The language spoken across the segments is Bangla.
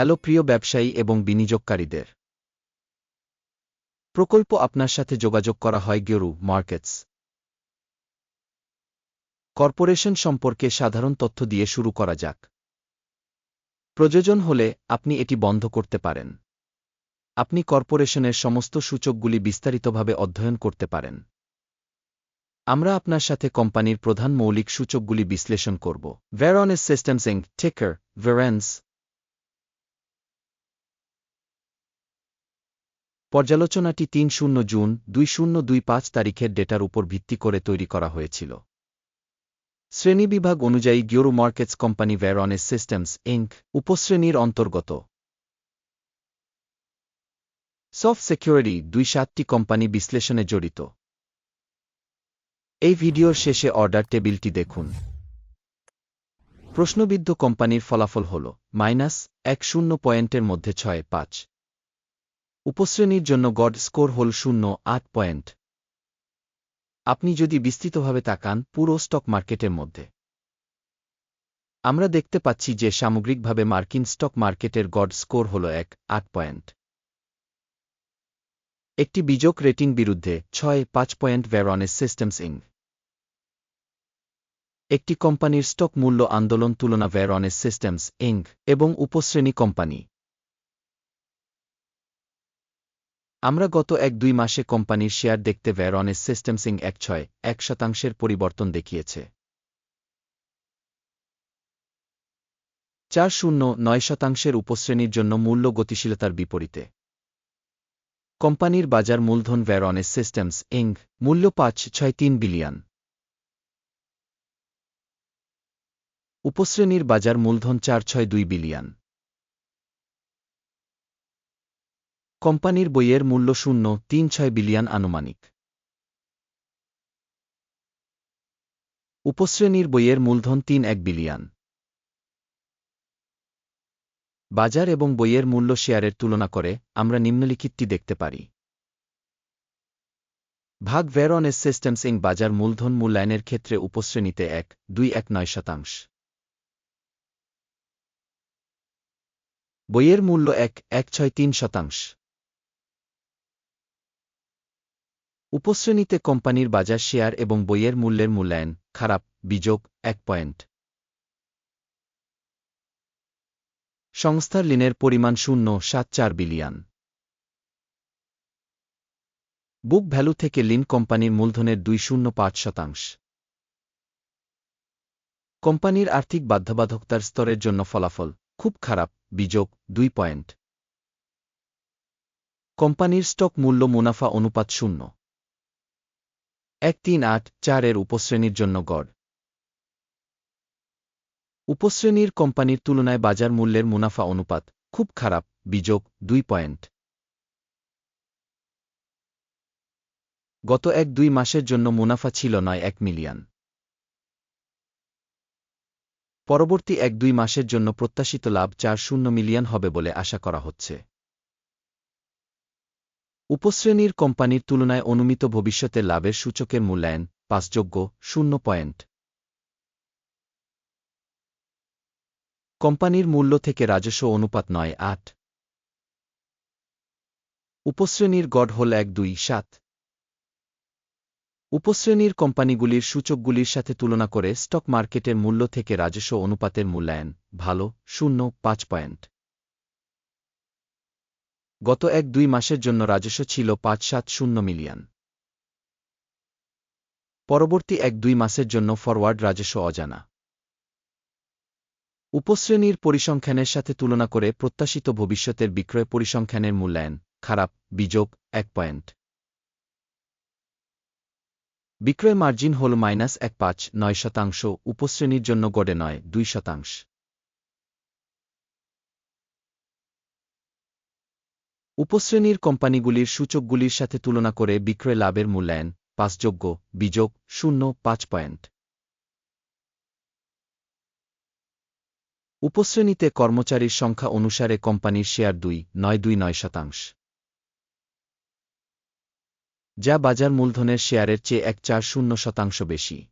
হ্যালো প্রিয় ব্যবসায়ী এবং বিনিয়োগকারীদের। প্রকল্প আপনার সাথে যোগাযোগ করা হয় গেরু, মার্কেটস। কর্পোরেশন সম্পর্কে সাধারণ তথ্য দিয়ে শুরু করা যাক। প্রয়োজন হলে আপনি এটি বন্ধ করতে পারেন। আপনি কর্পোরেশনের সমস্ত সূচকগুলি বিস্তারিতভাবে অধ্যয়ন করতে পারেন। আমরা আপনার সাথে কোম্পানির প্রধান মৌলিক সূচকগুলি বিশ্লেষণ করব। ভেরনেস সিস্টেমস টেকার ভেরেন্স পর্যালোচনাটি তিন শূন্য জুন, দুই শূন্য দুই পাঁচ তারিখের ডেটার উপর ভিত্তি করে তৈরি করা হয়েছিল। শ্রেণীবিভাগ অনুযায়ী গিওরো মার্কেটস কোম্পানি ভেরনেস সিস্টেমস ইঙ্ক উপশ্রেণীর অন্তর্গত। সফট সিকিউরিটি দুই সাতটি কোম্পানি বিশ্লেষণে জড়িত। এই ভিডিওর শেষে অর্ডার টেবিলটি দেখুন। প্রশ্নবিদ্ধ কোম্পানির ফলাফল হল, মাইনাস এক শূন্য পয়েন্টের মধ্যে ছয়, পাঁচ। উপশ্রেণীর জন্য গড স্কোর হল শূন্য, আট পয়েন্ট। আপনি যদি বিস্তৃতভাবে তাকান পুরো স্টক মার্কেটের মধ্যে। আমরা দেখতে পাচ্ছি যে সামগ্রিকভাবে মার্কিন স্টক মার্কেটের গড স্কোর হল এক, আট পয়েন্ট। একটি বিযোগ রেটিং বিরুদ্ধে ছয়, পাঁচ পয়েন্ট ভ্যারনেস সিস্টেমস ইং একটি কোম্পানির স্টক মূল্য আন্দোলন তুলনা ভ্যারনেস সিস্টেমস ইং এবং উপশ্রেণী কোম্পানি। আমরা গত এক দুই মাসে কোম্পানির শেয়ার দেখতে ভ্যারনেস সিস্টেমসিং এক ছয়, এক শতাংশের পরিবর্তন দেখিয়েছে। চার শূন্য নয় শতাংশের উপশ্রেণীর জন্য মূল্য গতিশীলতার বিপরীতে। কোম্পানির বাজার মূলধন ভ্যারনেস সিস্টেমস, ইং, মূল্য পাঁচ ছয় তিন বিলিয়ন। উপশ্রেণীর বাজার মূলধন চার ছয় দুই বিলিয়ন। কোম্পানির বইয়ের মূল্য শূন্য, তিন ছয় বিলিয়ন আনুমানিক। উপশ্রেণীর বইয়ের মূলধন তিন এক বিলিয়ন। বাজার এবং বইয়ের মূল্য শেয়ারের তুলনা করে আমরা নিম্নলিখিতটি দেখতে পারি। ভাগ ভেরনেস সিস্টেমস ইং বাজার মূলধন মূল্যায়নের ক্ষেত্রে উপশ্রেণীতে এক, দুই এক নয় শতাংশ। বইয়ের মূল্য এক এক ছয় তিন শতাংশ। উপশ্রেণীতে কোম্পানির বাজার শেয়ার এবং বইয়ের মূল্যের মূল্যায়ন, খারাপ, বিযোগ, এক পয়েন্ট। সংস্থার ঋণের পরিমাণ শূন্য, সাত চার বিলিয়ন। বুক ভ্যালু থেকে লিন কোম্পানির মূলধনের দুই শূন্য পাঁচ শতাংশ। কোম্পানির আর্থিক বাধ্যবাধকতার স্তরের জন্য ফলাফল, খুব খারাপ, বিযোগ, দুই পয়েন্ট। কোম্পানির স্টক মূল্য মুনাফা অনুপাত শূন্য। এক তিন আট চারের উপশ্রেণীর জন্য গড়। উপশ্রেণীর কোম্পানির তুলনায় বাজার মূল্যের মুনাফা অনুপাত খুব খারাপ, বিযোগ দুই পয়েন্ট। গত এক দুই মাসের জন্য মুনাফা ছিল নয় এক মিলিয়ন। পরবর্তী এক দুই মাসের জন্য প্রত্যাশিত লাভ চার শূন্য মিলিয়ন হবে বলে আশা করা হচ্ছে। উপশ্রেণীর কোম্পানির তুলনায় অনুমিত ভবিষ্যতের লাভের সূচকের মূল্যায়ন পাঁচযোগ্য শূন্য পয়েন্ট। কোম্পানির মূল্য থেকে রাজস্ব অনুপাত নয়, আট। উপশ্রেণীর গড় হল এক, দুই, সাত। উপশ্রেণীর কোম্পানিগুলির সূচকগুলির সাথে তুলনা করে স্টক মার্কেটের মূল্য থেকে রাজস্ব অনুপাতের মূল্যায়ন ভালো, শূন্য, পাঁচ পয়েন্ট। গত এক দুই মাসের জন্য রাজস্ব ছিল পাঁচ সাত শূন্য মিলিয়ন। পরবর্তী এক দুই মাসের জন্য ফরওয়ার্ড রাজস্ব অজানা। উপশ্রেণীর পরিসংখ্যানের সাথে তুলনা করে প্রত্যাশিত ভবিষ্যতের বিক্রয় পরিসংখ্যানের মূল্যায়ন খারাপ বিযোগ এক পয়েন্ট। বিক্রয় মার্জিন হল মাইনাস এক পাঁচ নয় শতাংশ, উপশ্রেণীর জন্য গড়ে নয় দুই শতাংশ। উপশ্রেণীর কোম্পানিগুলির সূচকগুলির সাথে তুলনা করে বিক্রয় লাভের মূল্যায়ন, পাঁচযোগ্য, বিযোগ, শূন্য, পাঁচ পয়েন্ট। উপশ্রেণীতে কর্মচারীর সংখ্যা অনুসারে কোম্পানির শেয়ার দুই, নয় দুই নয় শতাংশ। যা বাজার মূলধনের শেয়ারের চেয়ে এক চার শূন্য শতাংশ বেশি।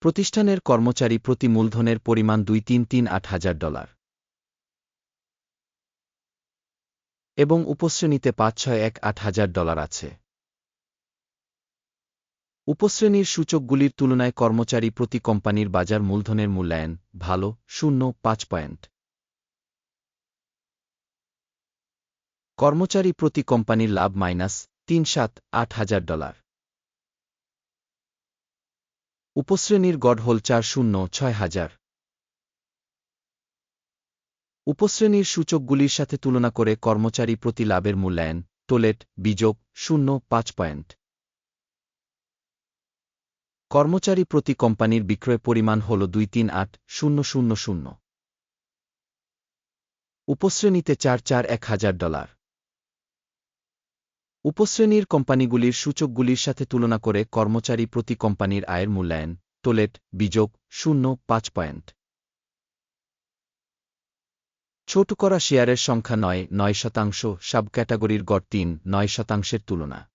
প্রতিষ্ঠানের কর্মচারী প্রতি মূলধনের পরিমাণ দুই তিন তিন আট হাজার ডলার। এবং উপশ্রেণীতে পাঁচ ছয় এক আট হাজার ডলার আছে। উপশ্রেণীর সূচকগুলির তুলনায় কর্মচারী প্রতি কোম্পানির বাজার মূলধনের মূল্যায়ন ভালো, শূন্য, পাঁচ পয়েন্ট। কর্মচারী প্রতি কোম্পানির লাভ মাইনাস তিন সাত আট হাজার ডলার। উপশ্রেণীর গড় হল চার শূন্য ছয় হাজার। উপশ্রেণীর সূচকগুলির সাথে তুলনা করে কর্মচারী প্রতি লাভের মূল্যায়ন টোলেট বিযোগ শূন্য, পাঁচ পয়েন্ট। কর্মচারী প্রতি কোম্পানির বিক্রয় পরিমাণ হল দুই তিন আট শূন্য শূন্য শূন্য। উপশ্রেণীতে চার চার এক হাজার ডলার। উপশ্রেণীর কোম্পানিগুলির সূচকগুলির সাথে তুলনা করে কর্মচারী প্রতি কোম্পানির আয়ের মূল্যায়ন টোলেট বিযোগ শূন্য, পাঁচ পয়েন্ট। ছোট করা শেয়ারের সংখ্যা নয় নয় শতাংশ, সাব ক্যাটাগরির গড় তিন, নয় শতাংশের তুলনা।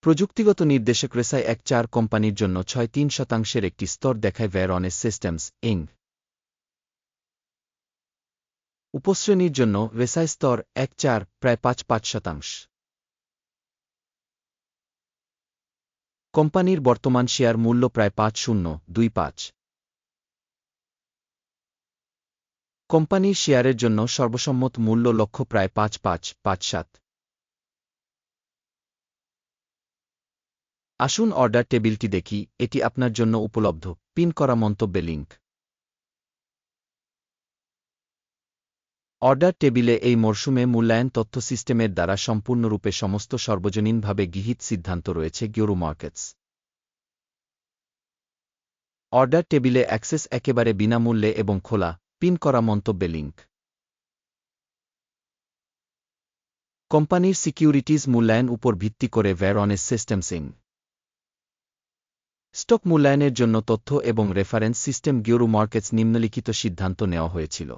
প্রযুক্তিগত নির্দেশক রেসাই এক চার কোম্পানির জন্য ছয় তিন শতাংশের একটি স্তর দেখায় ভ্যারনেস সিস্টেমস, ইং। উপশ্রেণীর জন্য রেসাই স্তর এক চার, প্রায় পাঁচ পাঁচ শতাংশ। কোম্পানির বর্তমান শেয়ার মূল্য প্রায় পাঁচ শূন্য, দুই পাঁচ। কোম্পানির শেয়ারের জন্য সর্বসম্মত মূল্য লক্ষ্য প্রায় পাঁচ পাঁচ পাঁচ, সাত। আসুন অর্ডার টেবিলটি দেখি, এটি আপনার জন্য উপলব্ধ। পিন করা মন্তব্যে লিঙ্ক অর্ডার টেবিলে এই মরশুমে মূল্যায়ন তথ্য সিস্টেমের দ্বারা সম্পূর্ণরূপে সমস্ত সর্বজনীনভাবে গৃহীত সিদ্ধান্ত রয়েছে গিওরু মার্কেটস। অর্ডার টেবিলে অ্যাক্সেস একেবারে বিনামূল্যে এবং খোলা। পিন করা মন্তব্যে লিঙ্ক কোম্পানির সিকিউরিটিজ মূল্যায়ন উপর ভিত্তি করে ভ্যারনেস সিস্টেমসিং স্টক মূল্যায়নের জন্য তথ্য এবং রেফারেন্স সিস্টেম গিওরু মার্কেটস নিম্নলিখিত সিদ্ধান্ত নেওয়া হয়েছিল।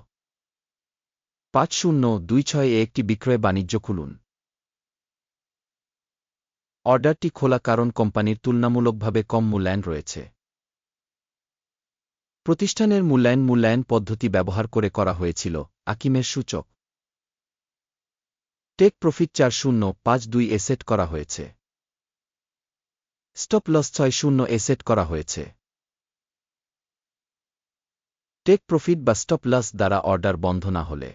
পাঁচ শূন্য দুই ছয় এ একটি বিক্রয় বাণিজ্য খুলুন। অর্ডারটি খোলা কারণ কোম্পানির তুলনামূলকভাবে কম মূল্যায়ন রয়েছে। প্রতিষ্ঠানের মূল্যায়ন মূল্যায়ন পদ্ধতি ব্যবহার করে করা হয়েছিল, আকিমের সূচক। টেক প্রফিট চার শূন্য পাঁচ দুই এ সেট করা হয়েছে। স্টপ লস ছয় শূন্য এ সেট করা হয়েছে। টেক প্রফিট বা স্টপ লস দ্বারা অর্ডার বন্ধ না হলে।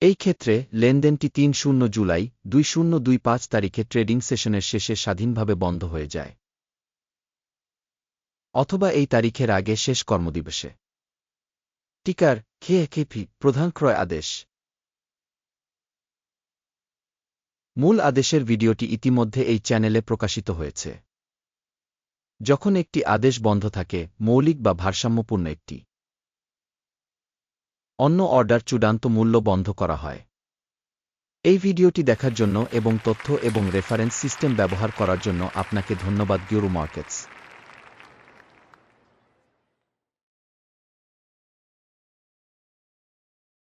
এই ক্ষেত্রে লেনদেনটি তিন শূন্য জুলাই, দুই শূন্য দুই পাঁচ তারিখে ট্রেডিং সেশনের শেষে স্বাধীনভাবে বন্ধ হয়ে যায়। অথবা এই তারিখের আগে শেষ কর্মদিবসে। টিকার খেয়ে খেপি প্রধান ক্রয় আদেশ। মূল আদেশের ভিডিওটি ইতিমধ্যে এই চ্যানেলে প্রকাশিত হয়েছে। যখন একটি আদেশ বন্ধ থাকে, মৌলিক বা ভারসাম্যপূর্ণ একটি। অন্য অর্ডার চূড়ান্ত মূল্য বন্ধ করা হয়। এই ভিডিওটি দেখার জন্য এবং তথ্য এবং রেফারেন্স সিস্টেম ব্যবহার করার জন্য আপনাকে ধন্যবাদ, গিওরু মার্কেটস।